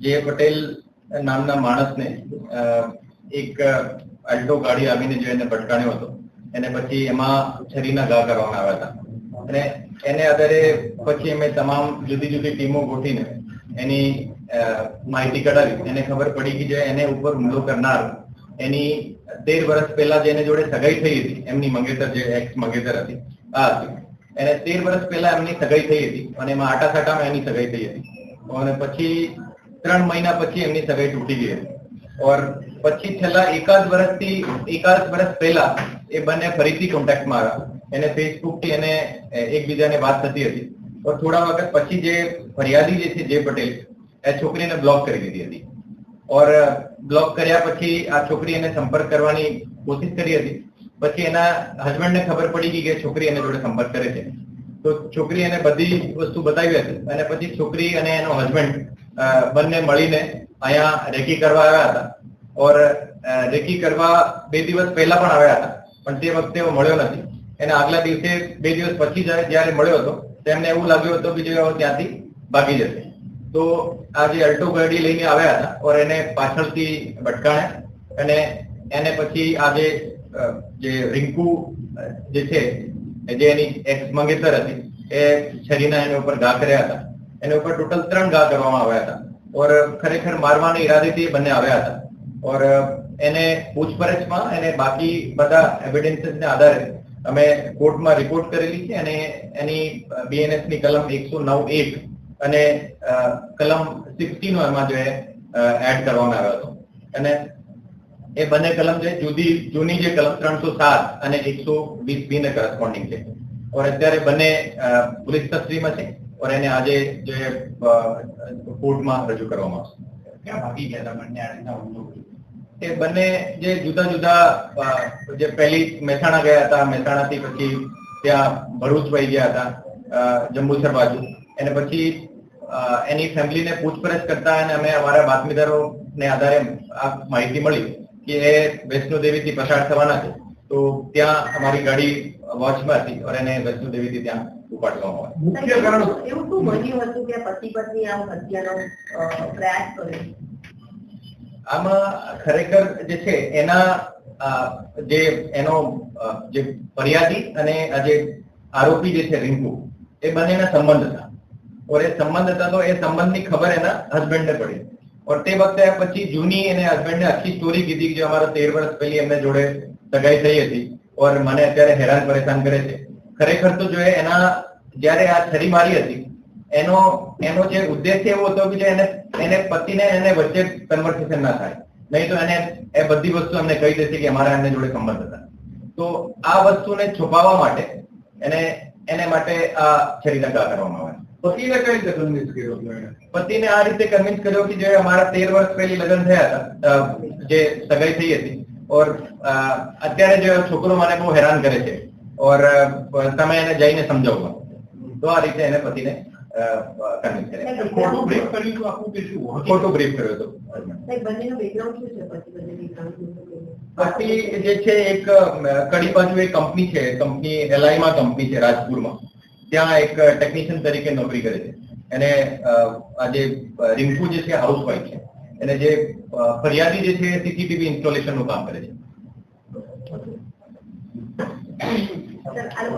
જે પટેલ નામના માણસને એક અલ્ટો ગાડી આવીને જો એને ભટકાણ્યો હતો એને પછી એમાં છરીના ઘા કરવામાં આવ્યા હતા અને એને આધારે પછી અમે તમામ જુદી જુદી ટીમો ગોઠવીને એની માહિતી કઢાવી, એને ખબર પડી કે જે એને ઉપર હુમલો કરનાર, એની તેર વર્ષ પહેલા જેને જોડે સગાઈ થઈ હતી, એમની મંગેતર, જે એક્સ મંગેતર હતી, આ હતી. એને તેર વર્ષ પહેલા એમની સગાઈ થઈ હતી અને એમાં આટા સાટામાં એની સગાઈ થઈ હતી. અને પછી ત્રણ મહિના પછી એમની સગાઈ તૂટી ગઈ હતી. ઓર પછી છેલ્લા એકાદ વર્ષથી, એકાદ વર્ષ પહેલા એ બંને ફરીથી કોન્ટેક્ટમાં આવ્યા. એને ફેસબુકથી એને એકબીજાને વાત થતી હતી. ઓર થોડા વખત પછી જે ફરિયાદી જે છે, જે પટેલ, એ છોકરીને બ્લોક કરી દીધી હતી. ઓર બ્લોક કર્યા પછી આ છોકરી એને સંપર્ક કરવાની કોશિશ કરી હતી. પછી એના હસબન્ડને ખબર પડી ગઈ કે છોકરી એને જોડે સંપર્ક કરે છે. તો છોકરી એને બધી વસ્તુ બતાવી હતી અને પછી છોકરી અને એનો હસબન્ડ બંને મળીને અહીંયા રેકી કરવા આવ્યા હતા. ઓર રેકી કરવા બે દિવસ પહેલા પણ આવ્યા હતા, પણ તે વખતે મળ્યો નથી. એને આગલા દિવસે બે દિવસ પછી જ્યારે મળ્યો હતો, તેમને એવું લાગ્યું હતું કે જે ત્યાંથી ભાગી જશે. તો આ જે અલ્ટો ગાડી લઈને આવ્યા હતા ઓર એને પાછળથી ભટકાણ્યા અને એને પછી આ જે રિંકુ જે છે, જે એની એક્સ મંગેતર હતી, એ છરીના એના ઉપર ઘા કર્યા હતા. એના ઉપર ટોટલ ત્રણ ઘા કરવામાં આવ્યા હતા. ઓર ખરેખર મારવાના ઈરાદેથી બંને આવ્યા હતા. ઓર એને પૂછપરછમાં એને બાકી બધા એવિડન્સીસને આધારે અમે કોર્ટમાં રિપોર્ટ કરેલી છે અને એની બીએનએસની કલમ એકસો નવ એક અને કલમ સિક્સટી નો એમાં જે એડ કરવામાં આવ્યો હતો. અને એ બંને કલમ છે જુદી, જૂની જે કલમ ત્રણસો સાત અને એકસો વીસ બી ને કરસ્પોન્ડિંગ છે. ઓર અત્યારે બંને પોલીસ કસ્ટડીમાં છે ઓર એને આજે જે કોર્ટમાં રજૂ કરવામાં આવશે. ક્યાં ભાગી ગયા હતા બંને એ બંને જે જુદા જુદા જે પહેલી મહેસાણા ગયા હતા મહેસાણાથી પછી ત્યાં ભરૂચ વહી ગયા હતા જંબુસર બાજુ. અને પછી એની ફેમિલીને પૂછપરછ કરતા અને અમે અમારા બાતમીદારોને આધારે આ માહિતી મળી કે એ વૈષ્ણોદેવીથી પસાર થવાના છે. તો ત્યાં અમારી ગાડી વોચમાં હતી અને એને વૈષ્ણોદેવીથી ત્યાં ઉપાડવામાં આવે. મુખ્ય કારણ એવું શું બન્યું હતું કે પતિ પત્ની આમ હત્યાનો પ્રયાસ કર્યો આમાં ખરેખર જે છે, એના જે, એનો જે ફરિયાદી અને આ જે આરોપી જે છે, રિંકુ, એ બંનેના સંબંધ હતા. ઓર એ સંબંધ હતા તો એ સંબંધની ખબર એના હસબન્ડને પડી. ઓર તે વખતે પછી જૂની એને હસબન્ડને આખી સ્ટોરી કીધી જે અમારા તેર વર્ષ પહેલી એમને જોડે સગાઈ થઈ હતી. ઓર મને અત્યારે હેરાન પરેશાન કરે છે. ખરેખર તો જો એના, જ્યારે આ છરી મારી હતી એનો એનો જે ઉદ્દેશ્ય એવો હતો કે જે એને એને પતિને એને વચ્ચે કન્વર્સેશન ના થાય. નહીં તો એને એ બધી વસ્તુ અમને કહી દેશે કે અમારા એમને જોડે સંબંધ હતા. તો આ વસ્તુને છુપાવવા માટે એને એને માટે આ છરી ઘા કરવામાં આવે. પતિને કઈ રીતે કન્વિન્સ કર્યો પતિને આ રીતે કન્વિન્સ કર્યો કે જે અમારા તેર વર્ષ પહેલી લગ્ન થયા હતા જે સગાઈ થઈ હતી. ઓર અત્યારે જે છોકરો મને બહુ હેરાન કરે છે. ઓર તમે એને જઈને સમજાવો તો આ રીતે એને પતિને ખોટું બ્રેક કર્યું કે શું ખોટું કર્યો જે છે એક કડી બાજુ એક કંપની છે કંપની એલઆઈમાં કંપની છે રાજપુરમાં ત્યાં એક ટેકનિશિયન તરીકે નોકરી કરે છે એને અ, આ જે અ, રિંકુ જે છે હાઉસવાઈફ છે એને જે ફરિયાદી જે છે સીસીટીવી ઇન્સ્ટોલેશનનું કામ કરે છે સર, આ લોકો